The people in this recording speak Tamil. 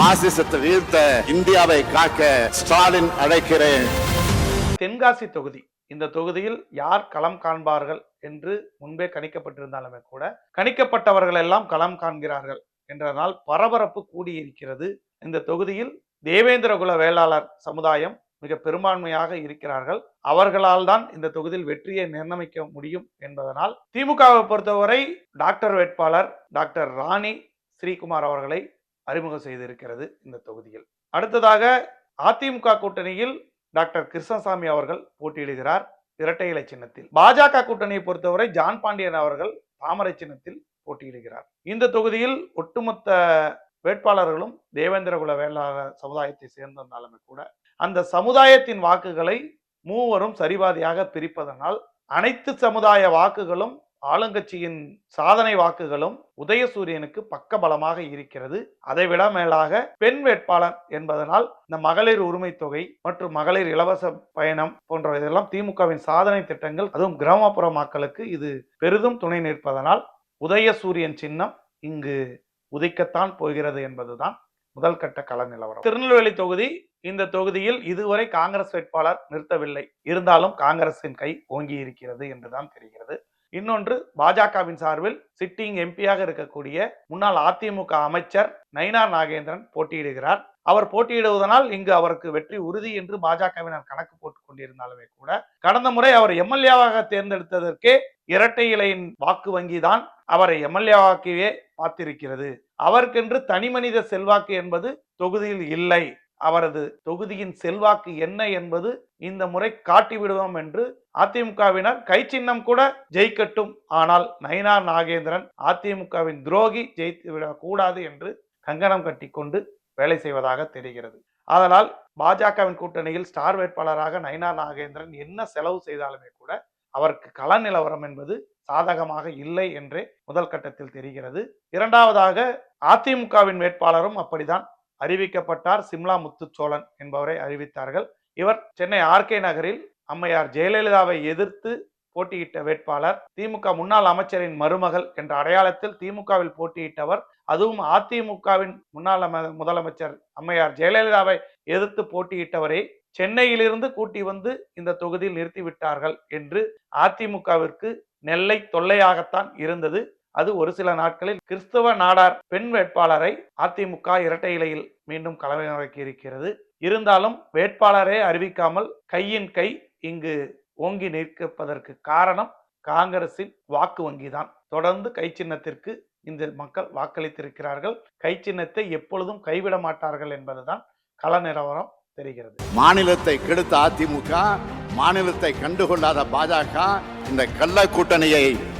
பாசிசத்தை வீழ்த்த இந்தியாவை காக்க ஸ்டாலின் அழைக்கிறேன். தென்காசி தொகுதி. இந்த தொகுதியில் யார் களம் காண்பார்கள் என்று முன்பே கணிக்கப்பட்டிருந்தாலுமே கூட கணிக்கப்பட்டவர்கள் எல்லாம் களம் காண்கிறார்கள் என்றனால் பரபரப்பு கூடியிருக்கிறது. இந்த தொகுதியில் தேவேந்திரகுல வேளாளர் சமுதாயம் மிக பெரும்பான்மையாக இருக்கிறார்கள். அவர்களால் தான் இந்த தொகுதியில் வெற்றியை நிர்ணயிக்க முடியும் என்பதனால் திமுகவை பொறுத்தவரை டாக்டர் வேட்பாளர் டாக்டர் ராணி ஸ்ரீகுமார் அவர்களை அறிமுகம் செய்திருக்கிறது இந்த தொகுதியில். அடுத்ததாக அதிமுக கூட்டணியில் டாக்டர் கிருஷ்ணசாமி அவர்கள் போட்டியிடுகிறார் இரட்டை இலை சின்னத்தில். பாஜக கூட்டணியை பொறுத்தவரை ஜான் பாண்டியன் அவர்கள் தாமரை சின்னத்தில் போட்டியிடுகிறார். இந்த தொகுதியில் ஒட்டுமொத்த வேட்பாளர்களும் தேவேந்திரகுல வேளாளர் சமுதாயத்தை சேர்ந்திருந்தாலுமே கூட அந்த சமுதாயத்தின் வாக்குகளை மூவரும் சரிபாதியாக பிரிப்பதனால் அனைத்து சமுதாய வாக்குகளும் ஆளுங்கட்சியின் சாதனை வாக்குகளும் உதயசூரியனுக்கு பக்க பலமாக இருக்கிறது. அதைவிட மேலாக பெண் வேட்பாளர் என்பதனால் இந்த மகளிர் உரிமை தொகை மற்றும் மகளிர் இலவச பயணம் போன்ற இதெல்லாம் திமுகவின் சாதனை திட்டங்கள். அதுவும் கிராமப்புற மக்களுக்கு இது பெரிதும் துணை நிற்பதனால் உதயசூரியன் சின்னம் இங்கு உதிக்கத்தான் போகிறது என்பதுதான் முதல் கட்ட கள நிலவரம். திருநெல்வேலி தொகுதி இந்த தொகுதியில் இதுவரை காங்கிரஸ் வேட்பாளர் நிறுத்தவில்லை. இருந்தாலும் காங்கிரசின் கை ஓங்கி இருக்கிறது என்றுதான் தெரிகிறது. இன்னொன்று பாஜகவின் சார்பில் சிட்டிங் எம்பியாக இருக்கக்கூடிய முன்னாள் அதிமுக அமைச்சர் நயினார் நாகேந்திரன் போட்டியிடுகிறார். அவர் போட்டியிடுவதனால் இங்கு அவருக்கு வெற்றி உறுதி என்று பாஜகவினர் கணக்கு போட்டுக் கொண்டிருந்தாலுமே கூட கடந்த முறை அவர் எம்எல்ஏவாக தேர்ந்தெடுத்ததற்கே இரட்டை இலையின் வாக்கு வங்கிதான் அவரை எம்எல்ஏவாக்கவே பார்த்திருக்கிறது. அவருக்கென்று தனி மனித செல்வாக்கு என்பது தொகுதியில் இல்லை. அவரது தொகுதியின் செல்வாக்கு என்ன என்பது இந்த முறை காட்டிவிடுவோம் என்று அதிமுகவினர் கை சின்னம் கூட ஜெயிக்கட்டும். ஆனால் நயினா நாகேந்திரன் அதிமுகவின் துரோகி ஜெயித்து விடக்கூடாது என்று கங்கணம் கட்டிக்கொண்டு வேலை செய்வதாக தெரிகிறது. அதனால் பாஜகவின் கூட்டணியில் ஸ்டார் வேட்பாளராக நயினா நாகேந்திரன் என்ன செலவு செய்தாலுமே கூட அவருக்கு கள நிலவரம் என்பது சாதகமாக இல்லை என்றே முதல் கட்டத்தில் தெரிகிறது. இரண்டாவதாக அதிமுகவின் வேட்பாளரும் அப்படிதான் அறிவிக்கப்பட்டார் சிம்லா முத்துச்சோழன் என்பவரை அறிவித்தார்கள். இவர் சென்னை ஆர்கே நகரில் அம்மையார் ஜெயலலிதாவை எதிர்த்து போட்டியிட்ட வேட்பாளர் திமுக முன்னாள் அமைச்சரின் மருமகள் என்ற அடையாளத்தில் திமுகவில் போட்டியிட்டவர் அதுவும் அதிமுகவின் முன்னாள் முதலமைச்சர் அம்மையார் ஜெயலலிதாவை எதிர்த்து போட்டியிட்டவரை சென்னையிலிருந்து கூட்டி வந்து இந்த தொகுதியில் நிறுத்திவிட்டார்கள் என்று அதிமுகவிற்கு நெல்லை தொல்லையாகத்தான் இருந்தது. அது ஒரு சில நாட்களில் கிறிஸ்தவ நாடார் பெண் வேட்பாளரை அதிமுக இரட்டை இலையில் மீண்டும் களமிறக்கி இருக்கிறது இருந்தாலும் வேட்பாளரே அறிவிக்காமல் கையின் கை இங்கு ஓங்கி நிற்கப்பதற்கு காரணம் காங்கிரசின் வாக்கு வங்கிதான். தொடர்ந்து கை சின்னத்திற்கு இந்த மக்கள் வாக்களித்திருக்கிறார்கள். கை சின்னத்தை எப்பொழுதும் கைவிட மாட்டார்கள் என்பதுதான் கள நிலவரம் தெரிகிறது. மாநிலத்தை கெடுத்த அதிமுக மாநிலத்தை கண்டுகொள்ளாத பாஜக இந்த கள்ள கூட்டணியை